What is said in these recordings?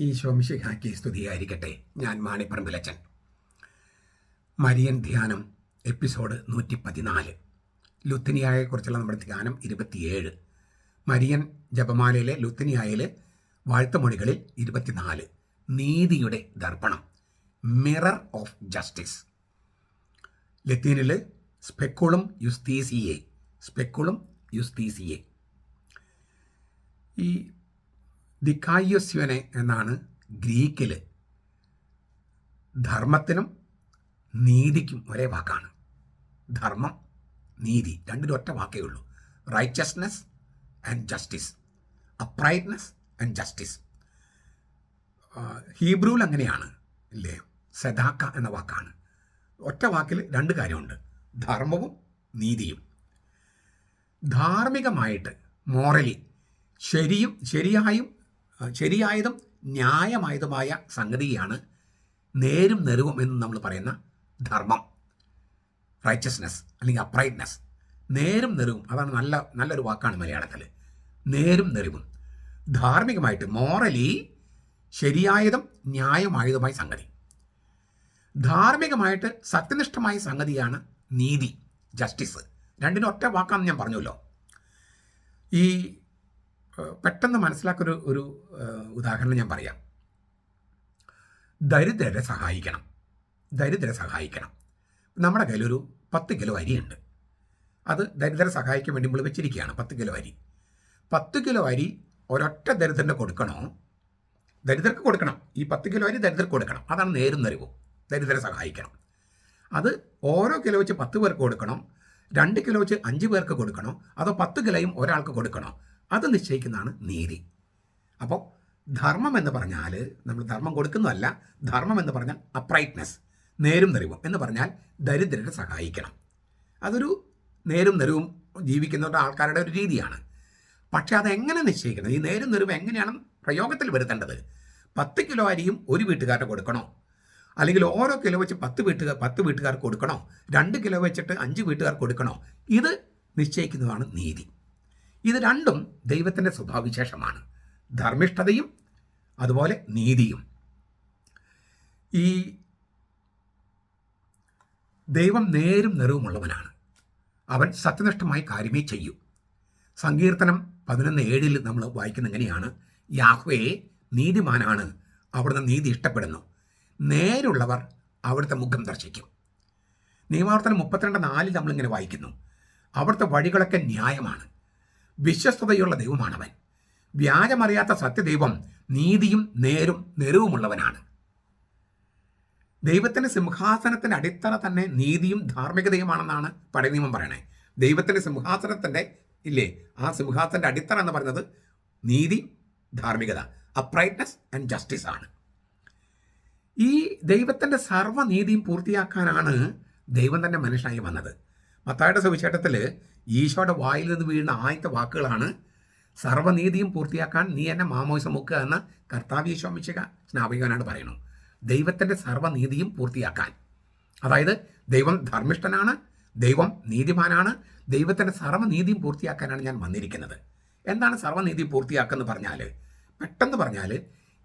ഈശോ മിശിഹാക്കി സ്തുതിയായിരിക്കട്ടെ. ഞാൻ മാണിപ്പറമ്പിലച്ചൻ. മരിയൻ ധ്യാനം എപ്പിസോഡ് നൂറ്റി പതിനാല് ലുത്തിനിയായെക്കുറിച്ചുള്ള നമ്മുടെ ധ്യാനം ഇരുപത്തിയേഴ്. മരിയൻ ജപമാലയിലെ ലുത്തിനിയായിലെ വാഴ്ത്തുമൊഴികളിൽ ഇരുപത്തിനാല്. നീതിയുടെ ദർപ്പണം മിറർ ഓഫ് ജസ്റ്റിസ്. ലത്തീനിൽ സ്പെക്കുളും യുസ്തീസിയെ സ്പെക്കുളും യുസ്തീസിയെ. ഈ ദിക്കായ്യോസ്യനെ എന്നാണ് ഗ്രീക്കിൽ ധർമ്മത്തിനും നീതിക്കും ഒരേ വാക്കാണ്. ധർമ്മം നീതി രണ്ടിനും ഒറ്റ വാക്കേ ഉള്ളൂ. Righteousness and justice uprightness and justice ഹീബ്രുവിൽ അങ്ങനെയാണ് ഇല്ലേ? സദാക്ക എന്ന വാക്കാണ്. ഒറ്റ വാക്കിൽ രണ്ട് കാര്യമുണ്ട്. ധർമ്മവും നീതിയും. ധാർമ്മികമായിട്ട് മോറലി ശരിയും ശരിയായും ശരിയായതും ന്യായമായതുമായ സംഗതിയാണ് നേരും നെരുവും എന്ന് നമ്മൾ പറയുന്ന ധർമ്മം. റൈച്ചസ്നെസ് അല്ലെങ്കിൽ അപ്രൈറ്റ്നെസ് നേരും നെരുവും അതാണ് നല്ല നല്ലൊരു വാക്കാണ് മലയാളത്തിൽ നേരും നെരുവും ധാർമ്മികമായിട്ട് മോറലി ശരിയായതും ന്യായമായതുമായ സംഗതി. ധാർമ്മികമായിട്ട് സത്യനിഷ്ഠമായ സംഗതിയാണ് നീതി ജസ്റ്റിസ് രണ്ടിനും ഒറ്റ വാക്കാണെന്ന് ഞാൻ പറഞ്ഞല്ലോ ഈ പെട്ടെന്ന് മനസ്സിലാക്കൊരു ഒരു ഉദാഹരണം ഞാൻ പറയാം. ദരിദ്രരെ സഹായിക്കണം. ദരിദ്രരെ സഹായിക്കണം. നമ്മുടെ കയ്യിലൊരു പത്ത് കിലോ അരിയുണ്ട്. അത് ദരിദ്രരെ സഹായിക്കാൻ വേണ്ടി നമ്മൾ വെച്ചിരിക്കുകയാണ് പത്ത് കിലോ അരി. പത്ത് കിലോ അരി ഒരൊറ്റ ദരിദ്രന് കൊടുക്കണോ? ദരിദ്രർക്ക് കൊടുക്കണം. ഈ പത്ത് കിലോ അരി ദരിദ്രർക്ക് കൊടുക്കണം. അതാണ് നേരും നിറവും ദരിദ്രരെ സഹായിക്കണം. അത് ഓരോ കിലോ വെച്ച് പത്ത് പേർക്ക് കൊടുക്കണം. രണ്ട് കിലോ വെച്ച് അഞ്ച് പേർക്ക് കൊടുക്കണം. അതോ പത്ത് കിലോയും ഒരാൾക്ക് കൊടുക്കണോ? അത് നിശ്ചയിക്കുന്നതാണ് നീതി. അപ്പോൾ ധർമ്മം എന്ന് പറഞ്ഞാൽ നമ്മൾ ധർമ്മം കൊടുക്കുന്നതല്ല ധർമ്മം എന്ന് പറഞ്ഞാൽ അപ്രൈറ്റ്നെസ് നേരും നിറവും എന്ന് പറഞ്ഞാൽ ദരിദ്രരെ സഹായിക്കണം. അതൊരു നേരും നിറവും ജീവിക്കുന്ന ആൾക്കാരുടെ ഒരു രീതിയാണ്. പക്ഷെ അതെങ്ങനെ നിശ്ചയിക്കണം? ഈ നേരും നിറവും എങ്ങനെയാണ് പ്രയോഗത്തിൽ വരുത്തേണ്ടത്? പത്ത് കിലോ അരിയും ഒരു വീട്ടുകാരുടെ കൊടുക്കണോ? അല്ലെങ്കിൽ ഓരോ കിലോ വെച്ച് പത്ത് വീട്ടുകാർ പത്ത് വീട്ടുകാർക്ക് കൊടുക്കണോ? രണ്ട് കിലോ വെച്ചിട്ട് അഞ്ച് വീട്ടുകാർക്ക് കൊടുക്കണോ? ഇത് നിശ്ചയിക്കുന്നതാണ് നീതി. ഇത് രണ്ടും ദൈവത്തിന്റെ സ്വഭാവവിശേഷമാണ്. ധർമ്മിഷ്ഠതയും അതുപോലെ നീതിയും. ഈ ദൈവം നേരും നിറവുമുള്ളവനാണ്. അവൻ സത്യനിഷ്ഠമായി കാര്യമേ ചെയ്യൂ. സങ്കീർത്തനം പതിനൊന്ന് ഏഴിൽ നമ്മൾ വായിക്കുന്ന എങ്ങനെയാണ്? യാഹ്വയെ നീതിമാനാണ് അവിടുന്ന് നീതി ഇഷ്ടപ്പെടുന്നു. നേരുള്ളവർ അവിടുത്തെ മുഖം ദർശിക്കും. നിയമാവർത്തനം മുപ്പത്തിരണ്ട് നാലിൽ നമ്മളിങ്ങനെ വായിക്കുന്നു. അവിടുത്തെ വഴികളൊക്കെ ന്യായമാണ്. വിശ്വസ്തതയുള്ള ദൈവമാണവൻ. വ്യാജമറിയാത്ത സത്യദൈവം നീതിയും നേരും നെരുവുമുള്ളവനാണ്. ദൈവത്തിന്റെ സിംഹാസനത്തിന്റെ അടിത്തറ തന്നെ നീതിയും ധാർമ്മികതയുമാണെന്നാണ് പഴയ നിയമം പറയണേ. ദൈവത്തിന്റെ സിംഹാസനത്തിന്റെ ഇല്ലേ ആ സിംഹാസനത്തിന്റെ അടിത്തറ എന്ന് പറയുന്നത് നീതി ധാർമ്മികത അപ്രൈറ്റ്നസ് ആൻഡ് ജസ്റ്റിസ് ആണ്. ഈ ദൈവത്തിന്റെ സർവനീതിയും പൂർത്തിയാക്കാനാണ് ദൈവം തന്നെ മനുഷ്യനായി വന്നത്. മത്തായുടെ സുവിശേഷത്തിൽ ഈശോയുടെ വായിൽ നിന്ന് വീഴുന്ന ആദ്യത്തെ വാക്കുകളാണ് സർവനീതിയും പൂർത്തിയാക്കാൻ നീ എന്നെ മാമോയിസ മുക്കുക എന്ന് കർത്താവ് ഈശോമിശിക സ്നാപികനാണ് പറയുന്നത് ദൈവത്തിന്റെ സർവനീതിയും പൂർത്തിയാക്കാൻ. അതായത് ദൈവം ധർമ്മിഷ്ഠനാണ് ദൈവം നീതിമാനാണ് ദൈവത്തിന്റെ സർവനീതിയും പൂർത്തിയാക്കാനാണ് ഞാൻ വന്നിരിക്കുന്നത്. എന്താണ് സർവനീതി പൂർത്തിയാക്കുന്നത് പറഞ്ഞാൽ പെട്ടെന്ന് പറഞ്ഞാൽ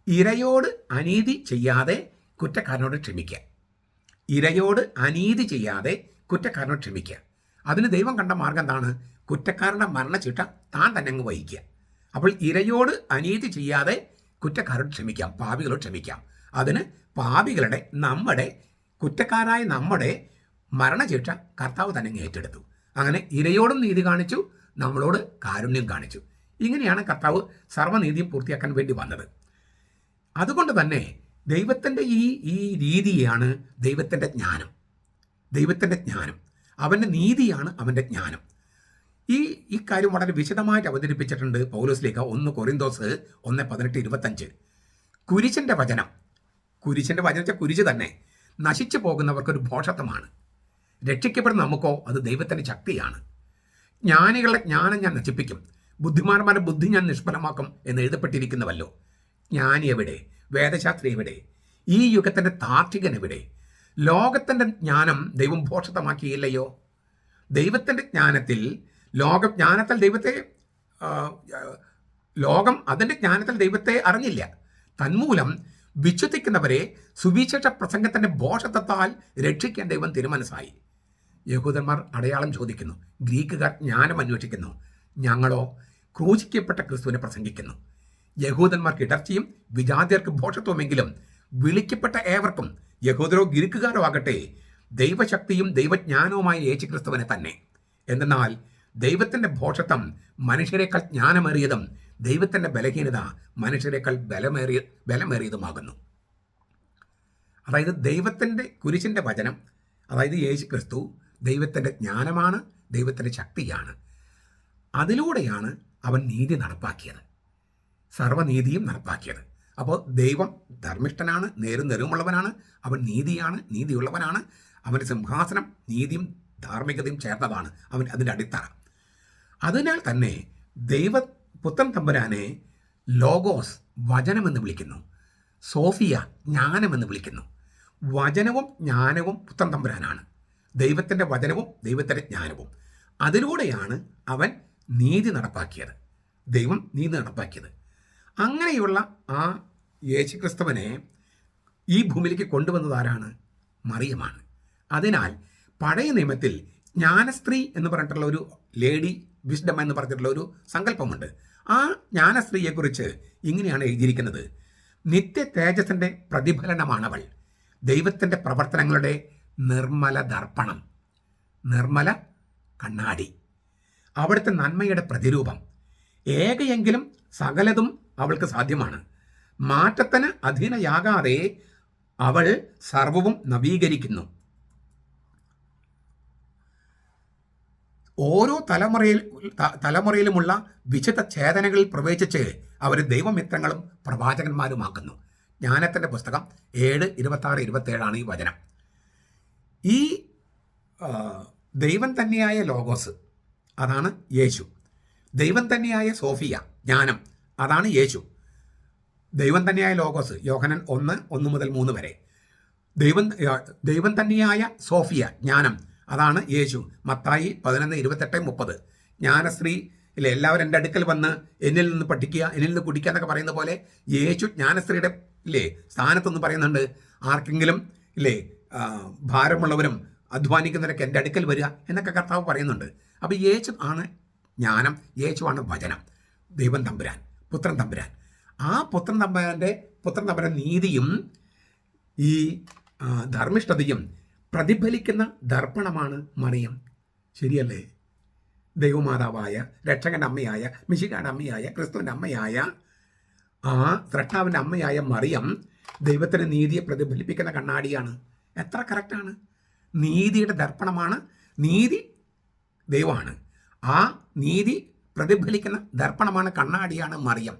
ഇരയോട് അനീതി ചെയ്യാതെ കുറ്റക്കാരനോട് ക്ഷമിക്കുക. ഇരയോട് അനീതി ചെയ്യാതെ കുറ്റക്കാരനോട് ക്ഷമിക്കുക. അതിന് ദൈവം കണ്ട മാർഗം എന്താണ്? കുറ്റക്കാരന്റെ മരണചിട്ട താൻ തന്നെ അങ്ങ് വഹിക്കുക. അപ്പോൾ ഇരയോട് അനീതി ചെയ്യാതെ കുറ്റക്കാരോട് ക്ഷമിക്കാം പാപികളോട് ക്ഷമിക്കാം. അതിന് പാപികളുടെ നമ്മുടെ കുറ്റക്കാരായ നമ്മുടെ മരണശിക്ഷ കർത്താവ് തന്നെ ഏറ്റെടുത്തു. അങ്ങനെ ഇരയോടും നീതി കാണിച്ചു നമ്മളോട് കാരുണ്യം കാണിച്ചു. ഇങ്ങനെയാണ് കർത്താവ് സർവനീതിയും പൂർത്തിയാക്കാൻ വേണ്ടി വന്നത്. അതുകൊണ്ട് തന്നെ ദൈവത്തിന്റെ ഈ ഈ രീതിയാണ് ദൈവത്തിന്റെ ജ്ഞാനം. ദൈവത്തിന്റെ ജ്ഞാനം. അവന്റെ നീതിയാണ് അവന്റെ ജ്ഞാനം. ഈ ഈ കാര്യം വളരെ വിശദമായിട്ട് അവതരിപ്പിച്ചിട്ടുണ്ട് പൗലോസ്ലേഖ ഒന്ന് കൊറിന്തോസ് ഒന്ന് പതിനെട്ട് ഇരുപത്തഞ്ച്. കുരിശിന്റെ വചനം. കുരിശിന്റെ വചന കുരിശ് തന്നെ. നശിച്ചു പോകുന്നവർക്കൊരു ഭോഷത്വമാണ് രക്ഷിക്കപ്പെടുന്ന നമുക്കോ അത് ദൈവത്തിന്റെ ശക്തിയാണ്. ജ്ഞാനികളുടെ ജ്ഞാനം ഞാൻ നശിപ്പിക്കും. ബുദ്ധിമാന്മാരുടെ ബുദ്ധി ഞാൻ നിഷ്ഫലമാക്കും എന്ന് എഴുതപ്പെട്ടിരിക്കുന്നുവല്ലോ ജ്ഞാനി എവിടെ? വേദശാസ്ത്രി എവിടെ? ഈ യുഗത്തിന്റെ താർക്കികൻ എവിടെ? ലോകത്തിന്റെ ജ്ഞാനം ദൈവം ഭോഷത്തമാക്കിയില്ലയോ ദൈവത്തിന്റെ ജ്ഞാനത്തിൽ ലോക ജ്ഞാനത്തിൽ ദൈവത്തെ ലോകം അതിന്റെ ജ്ഞാനത്തിൽ ദൈവത്തെ അറിഞ്ഞില്ല. തന്മൂലം വിശ്വസിക്കുന്നവരെ സുവിശേഷ പ്രസംഗത്തിന്റെ ബോഷത്വത്താൽ രക്ഷിക്കാൻ ദൈവം തിരുമനസ്സായി. യഹൂദന്മാർ അടയാളം ചോദിക്കുന്നു ഗ്രീക്കുകാർ ജ്ഞാനം അന്വേഷിക്കുന്നു ഞങ്ങളോ ക്രൂശിക്കപ്പെട്ട ക്രിസ്തുവിനെ പ്രസംഗിക്കുന്നു. യഹൂദന്മാർക്ക് ഇടർച്ചയും വിജാതിയർക്ക് ബോഷത്വമെങ്കിലും വിളിക്കപ്പെട്ട ഏവർക്കും യഹൂദരോ ഗിരിക്കുകാരോ ആകട്ടെ ദൈവശക്തിയും ദൈവജ്ഞാനവുമായ യേശു ക്രിസ്തുവിനെ തന്നെ. എന്തെന്നാൽ ദൈവത്തിന്റെ ഭോഷത്വം മനുഷ്യരെക്കാൾ ജ്ഞാനമേറിയതും ദൈവത്തിന്റെ ബലഹീനത മനുഷ്യരെക്കാൾ ബലമേറിയ ബലമേറിയതുമാകുന്നു. അതായത് ദൈവത്തിന്റെ കുരിശിന്റെ വചനം അതായത് യേശു ക്രിസ്തു ദൈവത്തിന്റെ ജ്ഞാനമാണ് ദൈവത്തിന്റെ ശക്തിയാണ്. അതിലൂടെയാണ് അവൻ നീതി നടപ്പാക്കിയത്. സർവനീതിയും നടപ്പാക്കിയത്. അപ്പോൾ ദൈവം ധർമ്മിഷ്ഠനാണ് നേരും നെരുമുള്ളവനാണ് അവൻ നീതിയാണ് നീതിയുള്ളവനാണ് അവന്റെ സിംഹാസനം നീതിയും ധാർമ്മികതയും ചേർന്നതാണ് അവൻ അതിന്റെ അടിത്തറ. അതിനാൽ തന്നെ ദൈവ പുത്രൻ തമ്പുരാനെ ലോഗോസ് വചനമെന്ന് വിളിക്കുന്നു. സോഫിയ ജ്ഞാനമെന്ന് വിളിക്കുന്നു. വചനവും ജ്ഞാനവും പുത്തൻ തമ്പുരാനാണ്. ദൈവത്തിന്റെ വചനവും ദൈവത്തിന്റെ ജ്ഞാനവും. അതിലൂടെയാണ് അവൻ നീതി നടപ്പാക്കിയത്. ദൈവം നീതി നടപ്പാക്കിയത്. അങ്ങനെയുള്ള ആ യേശുക്രിസ്തുവനെ ഈ ഭൂമിയിലേക്ക് കൊണ്ടുവന്നത് ആരാണ്? മറിയമാണ്. അതിനാൽ പഴയ നിയമത്തിൽ ജ്ഞാനസ്ത്രീ എന്ന് പറഞ്ഞിട്ടുള്ള ഒരു ലേഡി വിസ്ഡം എന്ന് പറഞ്ഞിട്ടുള്ള ഒരു സങ്കല്പമുണ്ട്. ആ ജ്ഞാനസ്ത്രീയെക്കുറിച്ച് ഇങ്ങനെയാണ് എഴുതിയിരിക്കുന്നത്. നിത്യ തേജസ്സിന്റെ പ്രതിഫലനമാണവൾ. ദൈവത്തിന്റെ പ്രവർത്തനങ്ങളുടെ നിർമ്മല ദർപ്പണം. നിർമ്മല കണ്ണാടി. അവിടുത്തെ നന്മയുടെ പ്രതിരൂപം. ഏകയെങ്കിലും സകലതും അവൾക്ക് സാധ്യമാണ്. മാറ്റത്തിന് അധീനയാകാതെ അവൾ സർവവും നവീകരിക്കുന്നു. ഓരോ തലമുറയിൽ തലമുറയിലുമുള്ള വിശുദ്ധ ചേതനകളിൽ പ്രവേശിച്ച് അവർ ദൈവമിത്രങ്ങളും പ്രവാചകന്മാരുമാക്കുന്നു. ജ്ഞാനത്തിന്റെ പുസ്തകം ഏഴ് ഇരുപത്താറ് ഇരുപത്തേഴാണ് ഈ വചനം. ഈ ദൈവം തന്നെയായ ലോഗോസ് അതാണ് യേശു. ദൈവം തന്നെയായ സോഫിയ ജ്ഞാനം. അതാണ് യേശു. ദൈവം തന്നെയായ ലോഗോസ് യോഹനൻ ഒന്ന് ഒന്ന് മുതൽ മൂന്ന് വരെ. ദൈവം ദൈവം തന്നെയായ സോഫിയ ജ്ഞാനം അതാണ് യേശു. മത്തായി പതിനൊന്ന് ഇരുപത്തെട്ട് മുപ്പത്. ജ്ഞാനശ്രീ ഇല്ല എല്ലാവരും എന്റെ അടുക്കൽ വന്ന് എന്നിൽ നിന്ന് പഠിക്കുക എന്നിൽ നിന്ന് കുടിക്കുക എന്നൊക്കെ പറയുന്ന പോലെ യേശു ജ്ഞാനശ്രീയുടെ ഇല്ലേ സ്ഥാനത്തൊന്ന് പറയുന്നുണ്ട്. ആർക്കെങ്കിലും ഇല്ലേ ഭാരമുള്ളവരും അധ്വാനിക്കുന്നവരൊക്കെ എന്റെ അടുക്കൽ വരിക എന്നൊക്കെ കർത്താവ് പറയുന്നുണ്ട്. അപ്പോൾ യേശു ആണ് ജ്ഞാനം യേശുവാണ് വചനം. ദൈവം തമ്പുരാൻ. പുത്രൻ തമ്പുരാൻ. ആ പുത്രൻ തമ്പുരാന്റെ പുത്രൻ തമ്പുരാൻ നീതിയും ഈ ധർമ്മിഷ്ഠതയും പ്രതിഫലിക്കുന്ന ദർപ്പണമാണ് മറിയം. ശരിയല്ലേ? ദൈവമാതാവായ രക്ഷകന്റെ അമ്മയായ മിശികാന്റെ അമ്മയായ ക്രിസ്തുവിന്റെ അമ്മയായ ആ സ്രഷ്ടാവിന്റെ അമ്മയായ മറിയം ദൈവത്തിന്റെ നീതിയെ പ്രതിഫലിപ്പിക്കുന്ന കണ്ണാടിയാണ്. എത്ര കറക്റ്റാണ് നീതിയുടെ ദർപ്പണമാണ്. നീതി ദൈവമാണ്. ആ നീതി പ്രതിഫലിക്കുന്ന ദർപ്പണമാണ് കണ്ണാടിയാണ് മറിയം.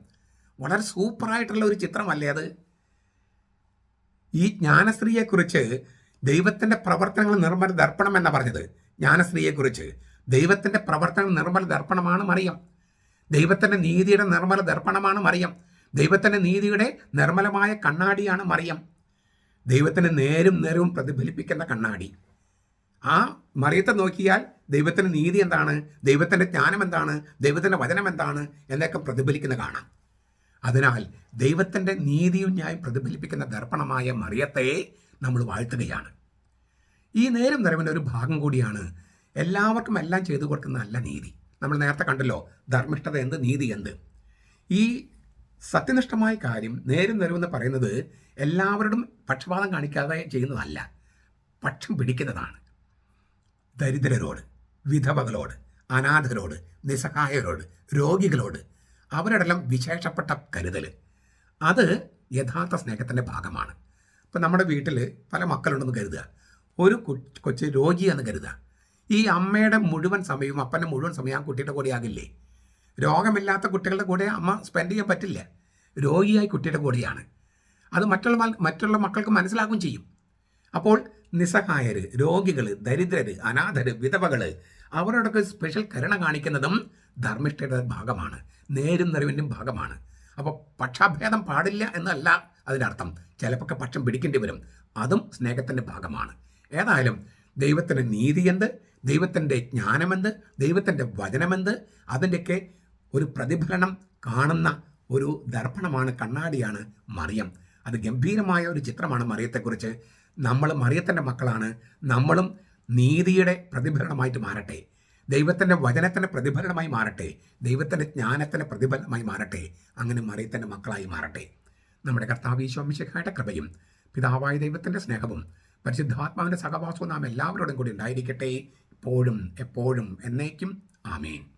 വളരെ സൂപ്പറായിട്ടുള്ള ഒരു ചിത്രമല്ലേ അത്? ഈ ജ്ഞാനശ്രീയെക്കുറിച്ച് ദൈവത്തിന്റെ പ്രവർത്തനങ്ങൾ നിർമ്മല ദർപ്പണം എന്നാ പറഞ്ഞത്. ജ്ഞാനശ്രീയെക്കുറിച്ച് ദൈവത്തിന്റെ പ്രവർത്തനങ്ങൾ നിർമ്മല ദർപ്പണമാണ് മറിയം. ദൈവത്തിന്റെ നീതിയുടെ നിർമ്മല ദർപ്പണമാണ് മറിയം. ദൈവത്തിന്റെ നീതിയുടെ നിർമ്മലമായ കണ്ണാടിയാണ് മറിയം. ദൈവത്തിന് നേരും നേരവും പ്രതിഫലിപ്പിക്കുന്ന കണ്ണാടി. ആ മറിയത്തെ നോക്കിയാൽ ദൈവത്തിന്റെ നീതി എന്താണ്? ദൈവത്തിന്റെ ജ്ഞാനം എന്താണ്? ദൈവത്തിന്റെ വചനം എന്താണ്? എന്നൊക്കെ പ്രതിഫലിക്കുന്ന കാണാം. അതിനാൽ ദൈവത്തിന്റെ നീതിയും ന്യായം പ്രതിഫലിപ്പിക്കുന്ന ദർപ്പണമായ മറിയത്തെ നമ്മൾ വാഴ്ത്തുകയാണ്. ഈ നേരം നിറവിന്റെ ഒരു ഭാഗം കൂടിയാണ് എല്ലാവർക്കും എല്ലാം ചെയ്തു കൊടുക്കുന്ന നല്ല നീതി. നമ്മൾ നേരത്തെ കണ്ടല്ലോ ധർമ്മിഷ്ഠത എന്ത് നീതി എന്ത്? ഈ സത്യനിഷ്ഠമായ കാര്യം നേരും നിറവെന്ന് പറയുന്നത് എല്ലാവരോടും പക്ഷപാതം കാണിക്കാതെ ചെയ്യുന്നതല്ല പക്ഷം പിടിക്കുന്നതാണ്. ദരിദ്രരോട് വിധവകളോട് അനാഥരോട് നിസ്സഹായരോട് രോഗികളോട് അവരോടെല്ലാം വിശേഷപ്പെട്ട കരുതൽ അത് യഥാർത്ഥ സ്നേഹത്തിന്റെ ഭാഗമാണ്. ഇപ്പം നമ്മുടെ വീട്ടിൽ പല മക്കളുണ്ടെന്ന് കരുതുക. ഒരു കൊച്ച് രോഗിയാണെന്ന് കരുതുക. ഈ അമ്മയുടെ മുഴുവൻ സമയവും അപ്പന്റെ മുഴുവൻ സമയം ആ കുട്ടിയുടെ കൂടെ ആകില്ലേ? രോഗമില്ലാത്ത കുട്ടികളുടെ കൂടെ അമ്മ സ്പെൻഡ് ചെയ്യാൻ പറ്റില്ല. രോഗിയായി കുട്ടിയുടെ കൂടെയാണ്. അത് മറ്റുള്ള മറ്റുള്ള മക്കൾക്ക് മനസ്സിലാക്കുകയും ചെയ്യും. അപ്പോൾ നിസ്സഹായർ രോഗികൾ ദരിദ്രർ അനാഥർ വിധവകൾ അവരോടൊക്കെ സ്പെഷ്യൽ കരുണ കാണിക്കുന്നതും ധർമ്മിഷ്ഠയുടെ ഭാഗമാണ്. നേരും നിറവിന്റെയും ഭാഗമാണ്. അപ്പോൾ പക്ഷാഭേദം പാടില്ല എന്നല്ല അതിന്റെ അർത്ഥം. ചിലപ്പോൾ പക്ഷം പിടിക്കേണ്ടി വരും. അതും സ്നേഹത്തിന്റെ ഭാഗമാണ്. ഏതായാലും ദൈവത്തിന്റെ നീതിയെന്ത് ദൈവത്തിന്റെ ജ്ഞാനമെന്ത് ദൈവത്തിന്റെ വചനമെന്ത് അതിന്റെയൊക്കെ ഒരു പ്രതിഫലനം കാണുന്ന ഒരു ദർപ്പണമാണ് കണ്ണാടിയാണ് മറിയം. അത് ഗംഭീരമായ ഒരു ചിത്രമാണ് മറിയത്തെക്കുറിച്ച് നമ്മൾ മറിയത്തിന്റെ മക്കളാണ്. നമ്മളും നീതിയുടെ പ്രതിഫലനമായിട്ട് മാറട്ടെ. ദൈവത്തിന്റെ വചനത്തിന്റെ പ്രതിഫലനമായി മാറട്ടെ. ദൈവത്തിന്റെ ജ്ഞാനത്തിന്റെ പ്രതിഫലനമായി മാറട്ടെ. അങ്ങനെ മറിയത്തിന്റെ മക്കളായി മാറട്ടെ. നമ്മുടെ കർത്താവ് ഈശോമിശക്കായുടെ കൃപയും പിതാവായ ദൈവത്തിന്റെ സ്നേഹവും പരിശുദ്ധാത്മാവിന്റെ സഹവാസവും നാം എല്ലാവരോടും കൂടി ഉണ്ടായിരിക്കട്ടെ. ഇപ്പോഴും എപ്പോഴും എന്നേക്കും. ആമേൻ.